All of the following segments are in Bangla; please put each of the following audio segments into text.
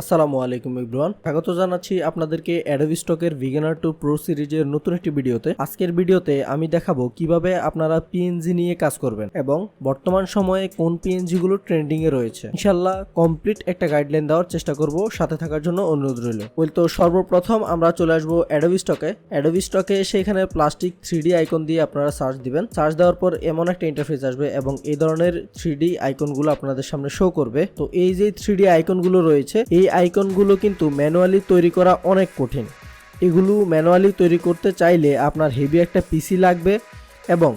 আসসালামু আলাইকুম ইব্রুয়ান স্বাগত জানাচ্ছি আপনাদেরকে অ্যাডোবি স্টকের ভিগানার টু প্রো সিরিজের নতুন একটি ভিডিওতে। আজকের ভিডিওতে আমি দেখাবো কীভাবে আপনারা পিএনজি নিয়ে কাজ করবেন এবং বর্তমান সময়ে কোন পিএনজি গুলো ট্রেন্ডিং এ রয়েছে। ইনশাল্লাহ কমপ্লিট একটা গাইডলাইন দেওয়ার চেষ্টা করব, সাথে থাকার জন্য অনুরোধ রইল। ওয়েল তো, সর্বপ্রথম আমরা চলে আসব অ্যাডোবি স্টকে অ্যাডোবি স্টকে এসে এখানে প্লাস্টিক থ্রি আইকন দিয়ে আপনারা সার্চ দিবেন। সার্চ দেওয়ার পর এমন একটা ইন্টারফেস আসবে এবং এই ধরনের থ্রি আইকনগুলো আপনাদের সামনে শো করবে। তো এই যে থ্রি আইকনগুলো রয়েছে, এই আইকনগুলো কিন্তু ম্যানুয়ালি তৈরি করা অনেক কঠিন। এগুলো ম্যানুয়ালি তৈরি করতে চাইলে আপনার হেভি একটা পিসি লাগবে এবং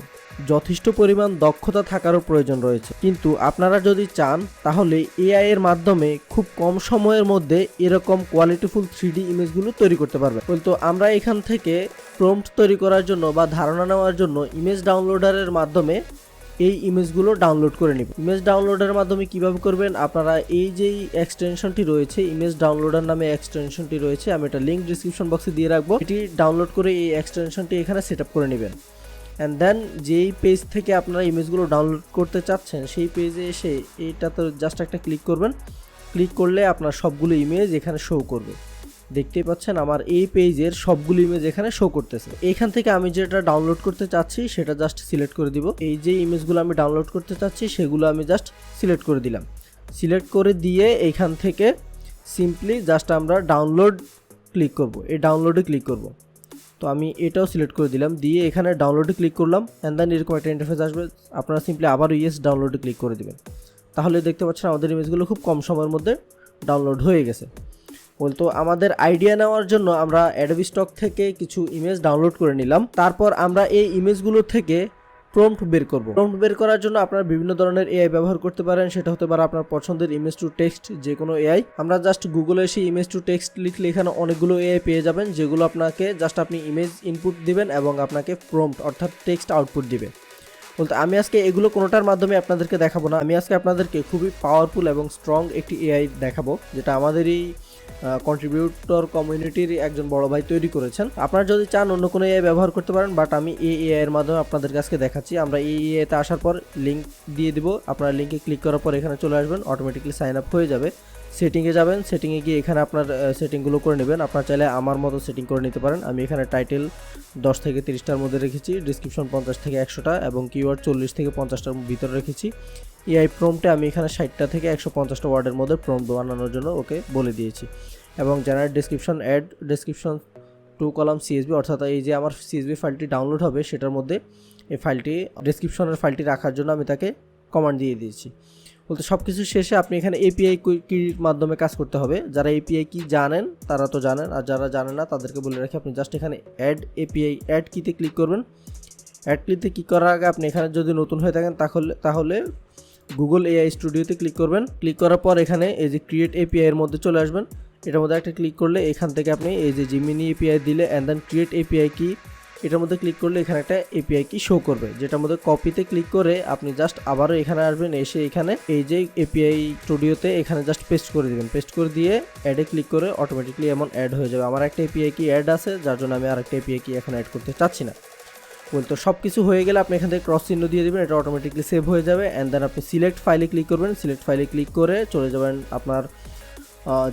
যথেষ্ট পরিমাণ দক্ষতা থাকারও প্রয়োজন রয়েছে। কিন্তু আপনারা যদি চান, তাহলে এআই এর মাধ্যমে খুব কম সময়ের মধ্যে এরকম কোয়ালিটিফুল থ্রি ইমেজগুলো তৈরি করতে পারবে তো আমরা এখান থেকে প্রম্পট তৈরি করার জন্য বা ধারণা নেওয়ার জন্য ইমেজ ডাউনলোডারের মাধ্যমে এই ইমেজগুলো ডাউনলোড করে নিব ইমেজ ডাউনলোডের মাধ্যমে কীভাবে করবেন? আপনারা এই যেই এক্সটেনশনটি রয়েছে, ইমেজ ডাউনলোডার নামে এক্সটেনশনটি রয়েছে, আমি এটা লিঙ্ক ডিসক্রিপশন বক্সে দিয়ে রাখব। এটি ডাউনলোড করে এই এক্সটেনশনটি এখানে সেট করে নেবেন। অ্যান্ড দেন যেই পেজ থেকে আপনারা ইমেজগুলো ডাউনলোড করতে চাচ্ছেন, সেই পেজে এসে এইটাতে জাস্ট একটা ক্লিক করবেন। ক্লিক করলে আপনার সবগুলো ইমেজ এখানে শো করবে। দেখতেই পাচ্ছেন আমার এই পেজের সবগুলো ইমেজ এখানে শো করতেছে। এখান থেকে আমি যেটা ডাউনলোড করতে চাচ্ছি, সেটা জাস্ট সিলেক্ট করে দিব। এই যে ইমেজগুলো আমি ডাউনলোড করতে চাচ্ছি, সেগুলো আমি জাস্ট সিলেক্ট করে দিলাম। সিলেক্ট করে দিয়ে এইখান থেকে সিম্পলি জাস্ট আমরা ডাউনলোড ক্লিক করব। এই ডাউনলোডে ক্লিক করব। তো আমি এটাও সিলেক্ট করে দিলাম। দিয়ে এখানে ডাউনলোডে ক্লিক করলাম অ্যান্ড দেন এরকম একটা ইন্টারফেস আসবে। আপনারা সিম্পলি আবার ইয়েস ডাউনলোডে ক্লিক করে দেবেন। তাহলে দেখতে পাচ্ছেন আমাদের ইমেজগুলো খুব কম সময়ের মধ্যে ডাউনলোড হয়ে গেছে। বলতো, আমাদের আইডিয়া নেওয়ার জন্য আমরা অ্যাডোবি স্টক থেকে কিছু ইমেজ ডাউনলোড করে নিলাম। তারপর আমরা এই ইমেজগুলো থেকে প্রম্পট বের করব। প্রম্পট বের করার জন্য আপনারা বিভিন্ন ধরনের এআই ব্যবহার করতে পারেন। সেটা হতে পারে আপনার পছন্দের ইমেজ টু টেক্সট যে কোনো এআই আমরা জাস্ট গুগলে এসে ইমেজ টু টেক্সট লিখলে এখানে অনেকগুলো এআই পেয়ে যাবেন, যেগুলো আপনাকে জাস্ট আপনি ইমেজ ইনপুট দিবেন এবং আপনাকে প্রম্পট অর্থাৎ টেক্সট আউটপুট দিবে। বলতে, আমি আজকে এগুলো কোনোটার মাধ্যমে আপনাদেরকে দেখাবো না। আমি আজকে আপনাদেরকে খুবই পাওয়ারফুল এবং স্ট্রং একটি এআই দেখাবো, যেটা আমাদেরই কন্ট্রিবিউটর কমিউনিটির একজন বড় ভাই তৈরি করেছেন। আপনারা যদি চান অন্য কোনো এআই ব্যবহার করতে পারেন বাট আমি এই এআই এর মাধ্যমে আপনাদের কাছে দেখাচ্ছি। আমরা এই এআইতে আসার পর লিঙ্ক দিয়ে দিব। আপনারা লিঙ্কে ক্লিক করার পর এখানে চলে আসবেন অটোমেটিকলি সাইন আপ হয়ে যাবে। সেটিংয়ে যাবেন, সেটিংয়ে গিয়ে এখানে আপনার সেটিংগুলো করে নেবেন। আপনার চাইলে আমার মতো সেটিং করে নিতে পারেন। আমি এখানে টাইটেল দশ থেকে তিরিশটার মধ্যে রেখেছি, ডিসক্রিপশন পঞ্চাশ থেকে একশোটা এবং কিওয়ার্ড চল্লিশ থেকে পঞ্চাশটার ভিতরে রেখেছি। এআই প্রম্পটে আমি এখানে ষাটটা থেকে একশো পঞ্চাশটা ওয়ার্ডের মধ্যে প্রম্পট বানানোর জন্য ওকে বলে দিয়েছি। এবং generate description add, description to column CSV অর্থাৎ এই যে আমার সিএসবি ফাইলটি ডাউনলোড হবে, সেটার মধ্যে এই ফাইলটি, ডিসক্রিপশনের ফাইলটি রাখার জন্য আমি তাকে কমান্ড দিয়ে দিয়েছি। বলতে সব কিছু শেষে আপনি এখানে এপিআই কির মাধ্যমে কাজ করতে হবে। যারা এপিআই কি জানেন, তারা তো জানেন। আর যারা জানেন না, তাদেরকে বলে রাখি, আপনি জাস্ট এখানে অ্যাড এপিআই অ্যাড কিতে ক্লিক করবেন। অ্যাড ক্লিতে ক্লিক করার আগে আপনি এখানে যদি নতুন হয়ে থাকেন, তাহলে তাহলে গুগল এআই স্টুডিওতে ক্লিক করবেন। ক্লিক করার পর এখানে এই যে ক্রিয়েট এপিআই এর মধ্যে চলে আসবেন। এটার মধ্যে একটা ক্লিক করলে এখান থেকে আপনি এই যে জিমিনি এপিআই দিলে and then create API key এটার মধ্যে ক্লিক করলে এখানে একটা এপিআই কি শো করবে। যেটার মধ্যে কপিতে ক্লিক করে আপনি জাস্ট আবারও এখানে আসবেন, এসে এখানে এই যে এপিআই স্টুডিওতে এখানে জাস্ট পেস্ট করে দিবেন। পেস্ট করে দিয়ে অ্যাডে ক্লিক করে অটোমেটিকলি এমন অ্যাড হয়ে যাবে। আমার একটা এপিআই কি অ্যাড আছে, যার জন্য আমি আর একটা এপিআই কি এখন অ্যাড করতে চাচ্ছি না। বলতো সব কিছু হয়ে গেলে আপনি এখান থেকে ক্রস চিহ্ন দিয়ে দেবেন, এটা অটোমেটিকলি সেভ হয়ে যাবে। অ্যান্ড দেন আপনি সিলেক্ট ফাইলে ক্লিক করবেন। সিলেক্ট ফাইলে ক্লিক করে চলে যাবেন আপনার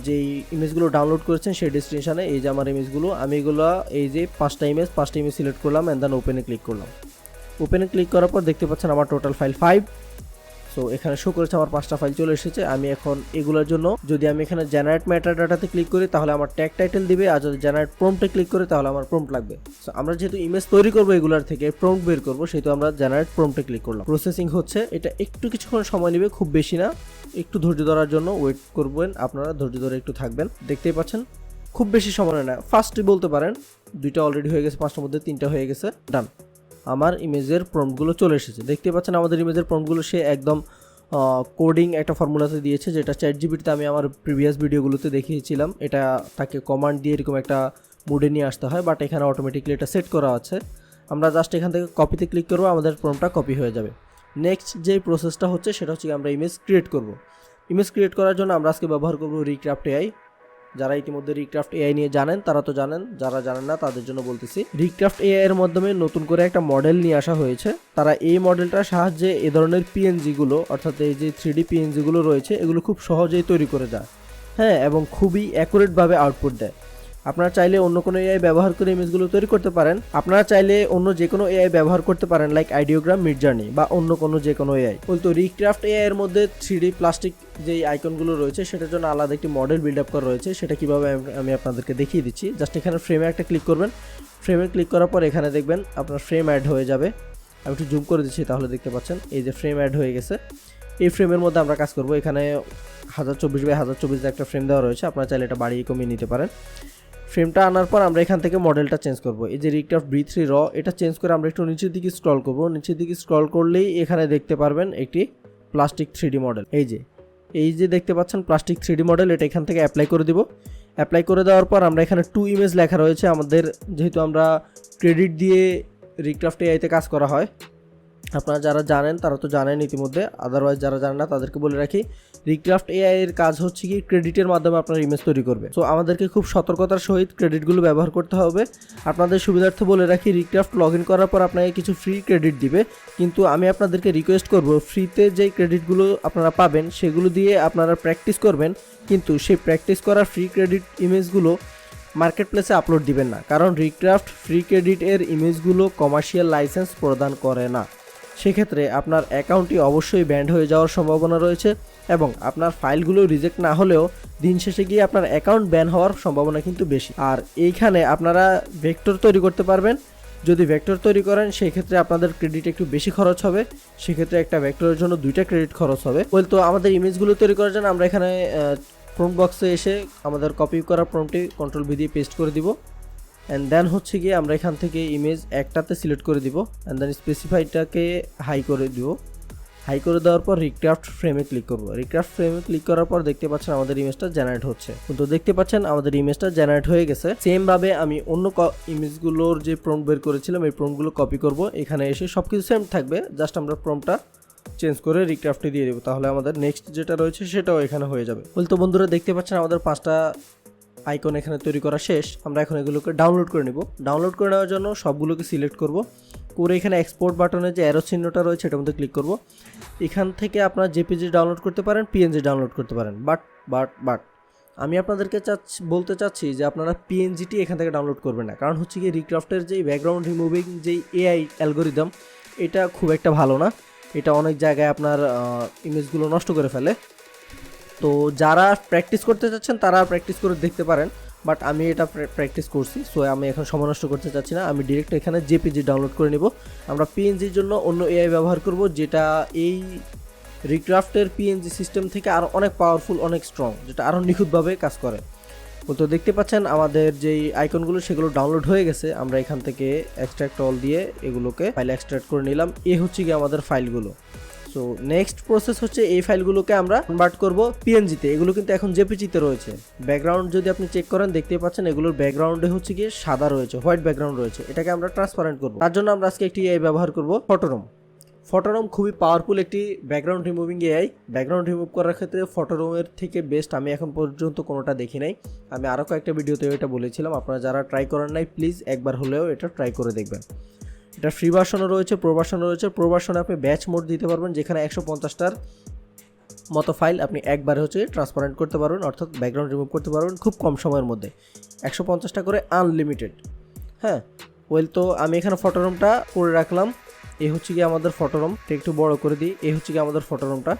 যেই ইমেজগুলো ডাউনলোড করেছেন সেই ডেস্টিনেশানে এই যে আমার ইমেজগুলো আমি এগুলো এই যে পাঁচটা ইমেজ পাঁচটা ইমেজ সিলেক্ট করলাম অ্যান্ড দেন ওপেনে ক্লিক করলাম। ওপেনে ক্লিক করার পর দেখতে পাচ্ছেন আমার টোটাল ফাইল ফাইভ সো এখানে শো করেছে আমার পাঁচটা ফাইল চলে এসেছে। আমি এখন এগুলোর জন্য যদি আমি এখানে জেনারেট ম্যাটার ডাটাতে ক্লিক করি, তাহলে আমার ট্যাগ টাইটেল দিবে আর যদি জেনারেট প্রম্পটে ক্লিক করি, তাহলে আমার প্রম্পট লাগবে। সো আমরা যেহেতু ইমেজ তৈরি করব এগুলোর থেকে প্রম্পট বের করব, সেহেতু আমরা জেনারেট প্রম্পটে ক্লিক করলাম। প্রসেসিং হচ্ছে, এটা একটু কিছুক্ষণ সময় নেবে, খুব বেশি না। একটু ধৈর্য ধরার জন্য ওয়েট করবেন আপনারা, ধৈর্য ধরে একটু থাকবেন। দেখতেই পাচ্ছেন, খুব বেশি সময় না। ফার্স্টই বলতে পারেন, দুইটা অলরেডি হয়ে গেছে, পাঁচটার মধ্যে তিনটা হয়ে গেছে ডান আমার ইমেজের প্রম্পটগুলো চলে এসেছে। দেখতে পাচ্ছেন আমাদের ইমেজের প্রম্পটগুলো, সে একদম কোডিং একটা ফর্মুলাতে দিয়েছে, যেটা চ্যাট জিবিটিতে আমি আমার প্রিভিয়াস ভিডিওগুলোতে দেখিয়েছিলাম। এটা তাকে কমান্ড দিয়ে এরকম একটা মুডে নিয়ে আসতে হয় বাট এখানে অটোমেটিকলি এটা সেট করা আছে। আমরা জাস্ট এখান থেকে কপিতে ক্লিক করব, আমাদের প্রমটা কপি হয়ে যাবে। নেক্সট যে প্রসেসটা হচ্ছে, সেটা হচ্ছে আমরা ইমেজ ক্রিয়েট করব। ইমেজ ক্রিয়েট করার জন্য আমরা আজকে ব্যবহার করব রিক্রাফ্ট এআই যারা ইতিমধ্যে রিক্রাফ্ট এআই নিয়ে জানেন, তারা তো জানেন, যারা জানেন না, তাদের জন্য বলতেছি। রিক্রাফ্ট এআই এর মাধ্যমে নতুন করে একটা মডেল নিয়ে আসা হয়েছে। তারা এই মডেলটার সাহায্যে এ ধরনের পিএনজিগুলো অর্থাৎ এই যে থ্রি ডি পিএনজি গুলো রয়েছে, এগুলো খুব সহজেই তৈরি করে যায় হ্যাঁ এবং খুবই অ্যাকুরেটভাবে আউটপুট দেয়। আপনারা চাইলে অন্য কোনো এআই ব্যবহার করে ইমেজগুলো তৈরি করতে পারেন। আপনারা চাইলে অন্য যে কোনো এআই ব্যবহার করতে পারেন লাইক আইডিওগ্রাম মিড জার্নি বা অন্য কোনো যে কোনো এআই বলতো রিক্রাফট এআই এর মধ্যে থ্রি প্লাস্টিক যেই আইকনগুলো রয়েছে, সেটার জন্য আলাদা একটি মডেল বিল্ড আপ করা রয়েছে। সেটা কীভাবে আমি আপনাদেরকে দেখিয়ে দিচ্ছি। জাস্ট এখানে ফ্রেমে একটা ক্লিক করবেন। ফ্রেমে ক্লিক করার পর এখানে দেখবেন আপনার ফ্রেম অ্যাড হয়ে যাবে। আমি একটু জুম করে দিচ্ছি তাহলে দেখতে পাচ্ছেন। এই যে ফ্রেম অ্যাড হয়ে গেছে। এই ফ্রেমের মধ্যে আমরা কাজ করব। এখানে হাজার চব্বিশ বাই হাজার চব্বিশ একটা ফ্রেম দেওয়া রয়েছে। আপনারা চাইলে এটা বাড়িয়ে কমিয়ে নিতে পারেন। ফ্রেমটা আনার পর আমরা এখান থেকে মডেলটা চেঞ্জ করব। এই যে রিক্রাফট ব্রি থ্রি র এটা চেঞ্জ করে আমরা একটু নিচের দিকে স্ক্রল করব। নিচের দিকে স্ক্রল করলেই এখানে দেখতে পারবেন একটি প্লাস্টিক থ্রি মডেল এই যে এই যে দেখতে পাচ্ছেন প্লাস্টিক থ্রি মডেল এটা এখান থেকে অ্যাপ্লাই করে দিব। অ্যাপ্লাই করে দেওয়ার পর আমরা এখানে টু ইমেজ লেখা রয়েছে। আমাদের যেহেতু আমরা ক্রেডিট দিয়ে রিক্রাফট এআইতে কাজ করা হয় আপনারা যারা জানেন, তারা তো জানেন ইতিমধ্যে। আদারওয়াইজ যারা জানেন না, তাদেরকে বলে রাখি রিক্রাফট এআই এর কাজ হচ্ছে কি ক্রেডিটের মাধ্যমে আপনার ইমেজ তৈরি করবে। তো আমাদেরকে খুব সতর্কতার সহিত ক্রেডিটগুলো ব্যবহার করতে হবে। আপনাদের সুবিধার্থে বলে রাখি রিক্রাফট লগ ইন করার পর আপনাকে কিছু ফ্রি ক্রেডিট দিবে। কিন্তু আমি আপনাদেরকে রিকোয়েস্ট করব ফ্রিতে যেই ক্রেডিটগুলো আপনারা পাবেন, সেগুলো দিয়ে আপনারা প্র্যাকটিস করবেন। কিন্তু সেই প্র্যাকটিস করা ফ্রি ক্রেডিট ইমেজগুলো মার্কেট প্লেসে আপলোড দিবেন না। কারণ রিক্রাফট ফ্রি ক্রেডিট এর ইমেজগুলো কমার্শিয়াল লাইসেন্স প্রদান করে না। সেক্ষেত্রে আপনার অ্যাকাউন্টটি অবশ্যই ব্যান্ড হয়ে যাওয়ার সম্ভাবনা রয়েছে এবং আপনার ফাইলগুলো রিজেক্ট না হলেও দিন শেষে গিয়ে আপনার অ্যাকাউন্ট ব্যান হওয়ার সম্ভাবনা কিন্তু বেশি। আর এইখানে আপনারা ভেক্টর তৈরি করতে পারবেন। যদি ভেক্টর তৈরি করেন সেই ক্ষেত্রে আপনাদের ক্রেডিট একটু বেশি খরচ হবে। সেক্ষেত্রে একটা ভেক্টরের জন্য দুইটা ক্রেডিট খরচ হবে। বল তো আমাদের ইমেজগুলো তৈরি করার জন্য আমরা এখানে প্রম্পট বক্সে এসে আমাদের কপি করা প্রম্পটি কন্ট্রোল ভি দিয়ে পেস্ট করে দিব। অ্যান্ড দেন হচ্ছে গিয়ে আমরা এখান থেকে ইমেজ একটাতে সিলেক্ট করে দিব অ্যান্ড দেন স্পেসিফাইটাকে হাই করে দিব। হাই করে দেওয়ার পর রিক্রাফট ফ্রেমে ক্লিক করব। রিক্রাফট ফ্রেমে ক্লিক করার পর দেখতে পাচ্ছেন আমাদের ইমেজটা জেনারেট হচ্ছে। তো দেখতে পাচ্ছেন আমাদের ইমেজটা জেনারেট হয়ে গেছে। সেমভাবে আমি অন্য ইমেজগুলোর যে প্রম্পট বের করেছিলাম, এই প্রম্পটগুলো কপি করব। এখানে এসে সব কিছু সেম থাকবে জাস্ট আমরা প্রম্পটটা চেঞ্জ করে রিক্রাফটে দিয়ে দেবো। তাহলে আমাদের নেক্সট যেটা রয়েছে, সেটাও এখানে হয়ে যাবে। বলতো বন্ধুরা, দেখতে পাচ্ছেন আমাদের পাঁচটা আইকন এখানে তৈরি করা শেষ। আমরা এখন এগুলোকে ডাউনলোড করে নেব। ডাউনলোড করে নেওয়ার জন্য সবগুলোকে সিলেক্ট করব। করে এখানে এক্সপোর্ট বাটনে যে অ্যারো চিহ্নটা রয়েছে, এটার মধ্যে ক্লিক করব। এখান থেকে আপনার জেপিজি ডাউনলোড করতে পারেন পিএনজি ডাউনলোড করতে পারেন। বাট বাট বাট আমি আপনাদেরকে চাচ্ছি, বলতে চাচ্ছি যে আপনারা পিএনজিটি এখান থেকে ডাউনলোড করবেন না। কারণ হচ্ছে কি রিক্রাফটের যেই ব্যাকগ্রাউন্ড রিমুভিং যেই এআই অ্যালগোরিদম এটা খুব একটা ভালো না। এটা অনেক জায়গায় আপনার ইমেজগুলো নষ্ট করে ফেলে। তো যারা প্র্যাকটিস করতে চাচ্ছেন, তারা প্র্যাকটিস করে দেখতে পারেন। বাট আমি এটা প্র্যাকটিস করছি সো আমি এখন সময় নষ্ট করতে চাচ্ছি না। আমি ডিরেক্ট এখানে জেপিজি ডাউনলোড করে নিব। আমরা পিএনজির জন্য অন্য এআই ব্যবহার করব, যেটা এই রিক্রাফটের পিএনজি সিস্টেম থেকে আরও অনেক পাওয়ারফুল অনেক স্ট্রং যেটা আরও নিখুঁতভাবে কাজ করে। তো দেখতে পাচ্ছেন, আমাদের যেই আইকনগুলো সেগুলো ডাউনলোড হয়ে গেছে। আমরা এখান থেকে এক্সট্রাক্ট অল দিয়ে এগুলোকে ফাইল এক্সট্রাক্ট করে নিলাম। এ হচ্ছে গিয়ে আমাদের ফাইলগুলো সো নেক্সট প্রসেস হচ্ছে এই ফাইলগুলোকে আমরা কনভার্ট করব পিএনজিতে এগুলো কিন্তু এখন জেপিজিতে রয়েছে। ব্যাকগ্রাউন্ড যদি আপনি চেক করেন দেখতে পাচ্ছেন এগুলোর ব্যাকগ্রাউন্ডে হচ্ছে গিয়ে সাদা রয়েছে হোয়াইট ব্যাকগ্রাউন্ড রয়েছে। এটাকে আমরা ট্রান্সপারেন্ট করব। তার জন্য আমরা আজকে একটি এআই ব্যবহার করব ফটোরম ফটোরম খুবই পাওয়ারফুল একটি background removing AI background remove করার ক্ষেত্রে ফটোরমের থেকে বেস্ট আমি এখন পর্যন্ত কোনোটা দেখি নাই। আমি আরও কয়েকটা ভিডিওতে এটা বলেছিলাম। আপনারা যারা ট্রাই করেন নাই প্লিজ একবার হলেও এটা ট্রাই করে দেখবেন। এটা ফ্রি ভার্সনও রয়েছে প্রো রয়েছে। প্রো আপনি ব্যাচ মোড দিতে পারবেন, যেখানে একশো পঞ্চাশটার মতো ফাইল আপনি একবারে হচ্ছে ট্রান্সপারেন্ট করতে পারবেন, অর্থাৎ ব্যাকগ্রাউন্ড রিমুভ করতে পারবেন খুব কম সময়ের মধ্যে। একশো পঞ্চাশটা করে আনলিমিটেড হ্যাঁ ওয়েল তো আমি এখানে ফটোরুমটা করে রাখলাম। এ হচ্ছে কি আমাদের ফটোরুম একটু বড় করে দিই। এ হচ্ছে কি আমাদের ফটোরুমটা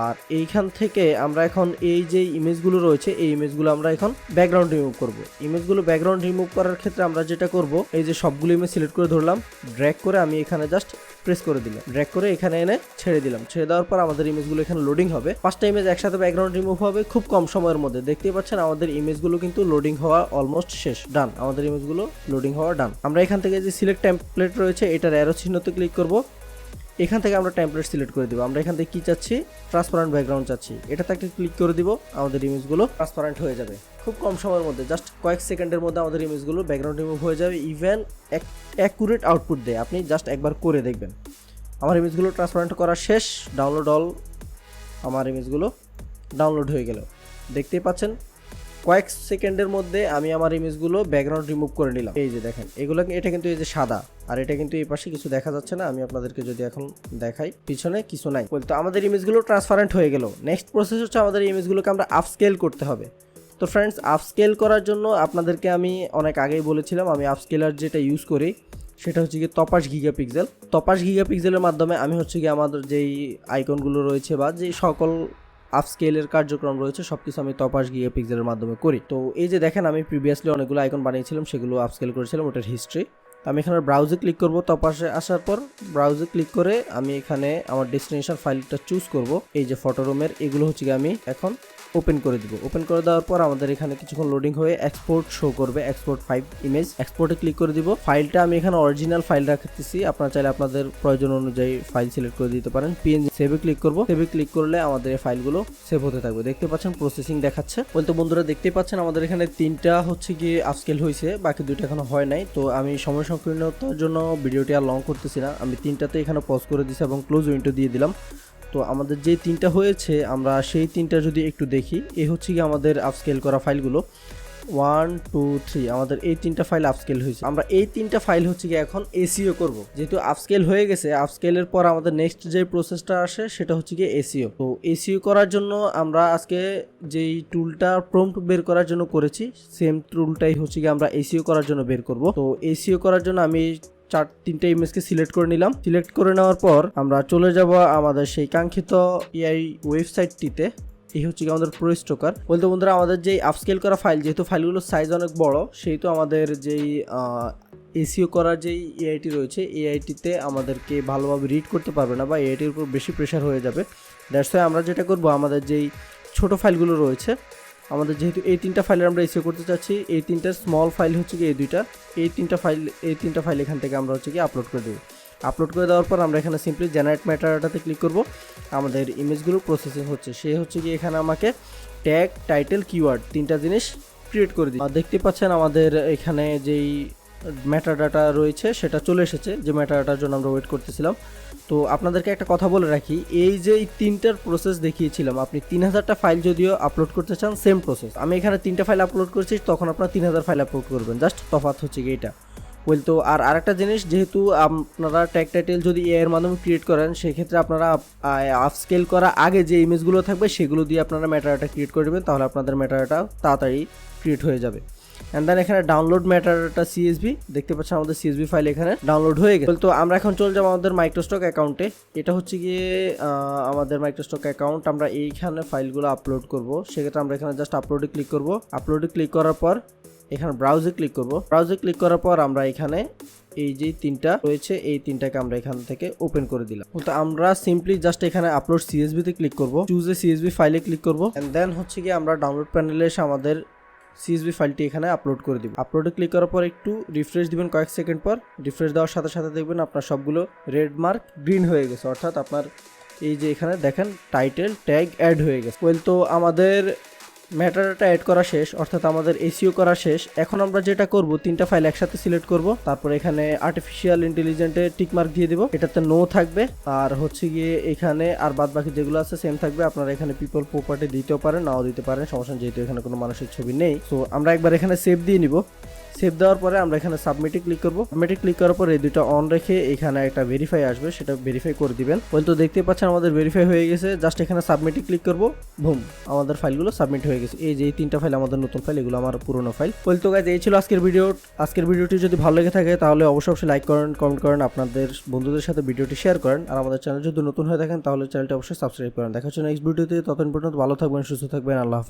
আর এইখান থেকে আমরা এখন এই যে ইমেজগুলো রয়েছে, এই ইমেজগুলো আমরা এখন ব্যাকগ্রাউন্ড রিমুভ করব। ইমেজগুলো ব্যাকগ্রাউন্ড রিমুভ করার ক্ষেত্রে আমরা যেটা করব, এই যে সবগুলো ইমেজ সিলেক্ট করে ধরলাম ড্র্যাগ করে আমি এখানে জাস্ট প্রেস করে দিলাম। ড্র্যাগ করে এখানে এনে ছেড়ে দিলাম। ছেড়ে দেওয়ার পর আমাদের ইমেজগুলো এখানে লোডিং হবে। পাঁচটা ইমেজ একসাথে ব্যাকগ্রাউন্ড রিমুভ হবে খুব কম সময়ের মধ্যে। দেখতেই পাচ্ছেন আমাদের ইমেজগুলো কিন্তু লোডিং হওয়া অলমোস্ট শেষ ডান আমাদের ইমেজগুলো লোডিং হওয়া ডান আমরা এখান থেকে যে সিলেক্ট টেমপ্লেট রয়েছে, এটার অ্যারো চিহ্নতে ক্লিক করব। এখান থেকে আমরা টেমপ্লেট সিলেক্ট করে দিব। আমরা এখান থেকে কী চাচ্ছি? ট্রান্সপারেন্ট ব্যাকগ্রাউন্ড চাচ্ছি। এটাতে একটা ক্লিক করে দিব, আমাদের ইমেজগুলো ট্রান্সপারেন্ট হয়ে যাবে। খুব কম সময়ের মধ্যে জাস্ট কয়েক সেকেন্ডের মধ্যে আমাদের ইমেজগুলো ব্যাকগ্রাউন্ড রিমুভ হয়ে যাবে ইভেন এক অ্যাকুরেট আউটপুট দেয়। আপনি জাস্ট একবার করে দেখবেন। আমার ইমেজগুলো ট্রান্সপারেন্ট করা শেষ ডাউনলোড অল আমার ইমেজগুলো ডাউনলোড হয়ে গেল। দেখতেই পাচ্ছেন? কয়েক সেকেন্ডের মধ্যে আমি আমার ইমেজগুলো ব্যাকগ্রাউন্ড রিমুভ করে নিলাম। এই যে দেখেন, এগুলো এটা কিন্তু এই যে সাদা, আর এটা কিন্তু এই পাশে কিছু দেখা যাচ্ছে না, আমি আপনাদেরকে যদি এখন দেখাই, পিছনে কিছু নাই। বলতো, আমাদের ইমেজগুলো ট্রান্সপারেন্ট হয়ে গেল। নেক্সট প্রসেস হচ্ছে আমাদের ইমেজগুলোকে আমরা আপস্কেল করতে হবে। তো ফ্রেন্ডস আপস্কেল করার জন্য আপনাদেরকে আমি অনেক আগেই বলেছিলাম, আমি আপস্কেলার যেটা ইউজ করি, সেটা হচ্ছে গিয়ে তপাস গিগা পিক্সেল তপাস গিগা পিক্সেলের মাধ্যমে আমি হচ্ছে গিয়ে আমাদের যেই আইকনগুলো রয়েছে বা যে সকল আপস্কেলের কার্যক্রম রয়েছে সব কিছু আমি তপাস গিয়ে পিক্সেলের মাধ্যমে করি। তো এই যে দেখেন, আমি প্রিভিয়াসলি অনেকগুলো আইকন বানিয়েছিলাম, সেগুলো আপস্কেল করেছিলাম, ওটার হিস্ট্রি তো আমি এখানে ব্রাউজে ক্লিক করব তপাসে আসার পর ব্রাউজে ক্লিক করে আমি এখানে আমার ডেস্টিনেশন ফাইলটা চুজ করব। এই যে ফটো রুমের এগুলো হচ্ছে আমি এখন ওপেন করে দিব। ওপেন করে দেওয়ার পর আমাদের এখানে কিছুক্ষণ লোডিং হয়ে এক্সপোর্ট শো করবে এক্সপোর্ট ফাইভ ইমেজ এক্সপোর্টে ক্লিক করে দিব। ফাইলটা আমি এখানে অরিজিনাল ফাইল রাখতেছি। আপনারা চাইলে আপনাদের প্রয়োজন অনুযায়ী ফাইল সিলেক্ট করে দিতে পারেন। পিএনজি সেভে ক্লিক করব। সেভে ক্লিক করলে আমাদের এই ফাইলগুলো সেভ হতে থাকবে। দেখতে পাচ্ছেন প্রসেসিং দেখাচ্ছে। বলতে বন্ধুরা দেখতে পাচ্ছেন আমাদের এখানে তিনটা হচ্ছে গিয়ে আপস্কেল হয়েছে, বাকি দুইটা এখনও হয় নাই। তো আমি সময় সংকীর্ণতার জন্য ভিডিওটি আর লং করতেছি না। আমি তিনটাতে এখানে পজ করে দিছি এবং ক্লোজ উইন্ডো দিয়ে দিলাম। তো আমাদের যে তিনটা হয়েছে, আমরা সেই তিনটা যদি একটু দেখি, এ হচ্ছে কি আমাদের আপস্কেল করা ফাইলগুলো। ওয়ান টু থ্রি আমাদের এই তিনটা ফাইল আপস্কেল হয়েছে। আমরা এই তিনটা ফাইল হচ্ছে কি এখন এসিও করব। যেহেতু আপস্কেল হয়ে গেছে আপস্কেলের পর আমাদের নেক্সট যে প্রসেসটা আসে, সেটা হচ্ছে কি এসিও তো এসিও করার জন্য আমরা আজকে যেই টুলটা প্রম্পট বের করার জন্য করেছি সেম টুলটাই হচ্ছে কি আমরা এসিও করার জন্য বের করব। তো এসিও করার জন্য আমি চার, তিনটে ইমেজকে সিলেক্ট করে নিলাম। সিলেক্ট করে নেওয়ার পর আমরা চলে যাব আমাদের সেই কাঙ্ক্ষিত এআই ওয়েবসাইটটিতে। এই হচ্ছে কি আমাদের প্রো স্টোকার বলতে বন্ধুরা, আমাদের যেই আপস্কেল করা ফাইল যেহেতু ফাইলগুলোর সাইজ অনেক বড়, সেহেতু আমাদের যেই এসিও করার যেই এআইটি রয়েছে এআইটিতে আমাদেরকে ভালোভাবে রিড করতে পারবে না বা এআইটির উপর বেশি প্রেশার হয়ে যাবে। দ্যাটস ওয়াই আমরা যেটা করব, আমাদের যেই ছোট ফাইলগুলো রয়েছে আমাদের যেহেতু এই তিনটা ফাইলের আমরা এসিও করতে চাচ্ছি, এই তিনটার স্মল ফাইল হচ্ছে কি এই দুইটা। এই তিনটা ফাইল এই তিনটা ফাইল এখান থেকে আমরা হচ্ছে কি আপলোড করে দেবো। আপলোড করে দেওয়ার পর আমরা এখানে সিম্পলি জেনারেট ম্যাটারটাতে ক্লিক করব। আমাদের ইমেজগুলো প্রসেসিং হচ্ছে। সে হচ্ছে কি এখানে আমাকে ট্যাগ টাইটেল কিওয়ার্ড তিনটা জিনিস ক্রিয়েট করে দিই দেখতে পাচ্ছেন আমাদের এখানে যেই ম্যাটার ডাটা রয়েছে, সেটা চলে এসেছে, যে ম্যাটার ডাটার জন্য আমরা ওয়েট করতেছিলাম। তো আপনাদেরকে একটা কথা বলে রাখি, এই যে এই তিনটার প্রসেস দেখিয়েছিলাম, আপনি তিন হাজারটা ফাইল যদিও আপলোড করতে চান সেম প্রসেস আমি এখানে তিনটা ফাইল আপলোড করছি, তখন আপনার তিন হাজার ফাইল আপলোড করবেন জাস্ট তফাৎ হচ্ছে কি এটা। ওয়েল তো আর আরেকটা জিনিস, যেহেতু আপনারা ট্যাগ টাইটেল যদি এর মাধ্যমে ক্রিয়েট করেন, সেক্ষেত্রে আপনারা আপস্কেল করা আগে যে ইমেজগুলো থাকবে, সেগুলো দিয়ে আপনারা ম্যাটারটা ক্রিয়েট করে দেবেন তাহলে আপনাদের ম্যাটারটা তাড়াতাড়ি ক্রিয়েট হয়ে যাবে। অ্যান্ড দেন এখানে ডাউনলোড ম্যাটারটা সিএসবি দেখতে পাচ্ছেন আমাদের সিএসবি ফাইল এখানে ডাউনলোড হয়ে গেছে। তো আমরা এখন চলে যাব আমাদের মাইক্রোস্টক অ্যাকাউন্টে এটা হচ্ছে গিয়ে আমাদের মাইক্রোস্টক অ্যাকাউন্ট আমরা এইখানে ফাইলগুলো আপলোড করব। সেক্ষেত্রে আমরা এখানে জাস্ট আপলোডে ক্লিক করব। আপলোডে ক্লিক করার পর এখানে ব্রাউজে ক্লিক করব। ব্রাউজে ক্লিক করার পর আমরা এখানে এই যে তিনটা রয়েছে, এই তিনটাকে আমরা এখান থেকে ওপেন করে দিলাম। তো আমরা সিম্পলি জাস্ট এখানে আপলোড সিএসবি তে ক্লিক করব। চুজে সিএসবি ফাইলে ক্লিক করব। এন্ড দেন হচ্ছে গিয়ে আমরা ডাউনলোড প্যানেলে এসে আমাদের সিএসবি ফাইলটি এখানে আপলোড করে দিব আপলোডে ক্লিক করার পর একটু রিফ্রেশ দিবেন কয়েক সেকেন্ড পর। রিফ্রেশ দেওয়ার সাথে সাথে দেখবেন আপনার সবগুলো রেড মার্ক গ্রিন হয়ে গেছে। অর্থাৎ আপনার এই যে এখানে দেখেন টাইটেল ট্যাগ অ্যাড হয়ে গেছে। ওয়েল তো আমাদের ম্যাটারটা অ্যাড করা শেষ, অর্থাৎ আমাদের এসিও করা শেষ। এখন আমরা যেটা করব, তিনটা ফাইল একসাথে সিলেক্ট করব, তারপর এখানে আর্টিফিশিয়াল ইন্টেলিজেন্টে টিকমার্ক দিয়ে দেবো। এটাতে নো থাকবে, আর হচ্ছে গিয়ে এখানে আর বাদ বাকি যেগুলো আছে সেম থাকবে। আপনারা এখানে পিপল প্রপার্টি দিতেও পারেন, নাও দিতে পারেন, সমস্যা যেহেতু এখানে কোনো মানুষের ছবি নেই। তো আমরা একবার এখানে সেভ দিয়ে নিব। সেভ দেওয়ার পরে আমরা এখানে সাবমিটে ক্লিক করব। সাবমিটে ক্লিক করার পরে এই দুটো অন রেখে এখানে একটা ভেরিফাই আসবে, সেটা ভেরিফাই করে দিবেন। বলতো দেখতে পাচ্ছেন আমাদের ভেরিফাই হয়ে গেছে। জাস্ট এখানে সাবমিটে ক্লিক করব বুম আমাদের ফাইলগুলো সাবমিট হয়ে গেছে। এই যে এই তিনটা ফাইল আমাদের নতুন ফাইল এগুলো আমার পুরোনো ফাইল বলতো গাইজ এই ছিল আজকের ভিডিও আজকের ভিডিওটি যদি ভালো লেগে থাকে, তাহলে অবশ্যই অবশ্যই লাইক করেন কমেন্ট করেন, আপনাদের বন্ধুদের সাথে ভিডিওটি শেয়ার করেন। আর আমাদের চ্যানেল যদি নতুন হয়ে থাকেন, তাহলে চ্যানেলটি অবশ্যই সাবস্ক্রাইব করেন। দেখা হচ্ছে নেক্সট ভিডিওতে ততদিন পর্যন্ত ভালো থাকবেন, সুস্থ থাকবেন। আল্লাহ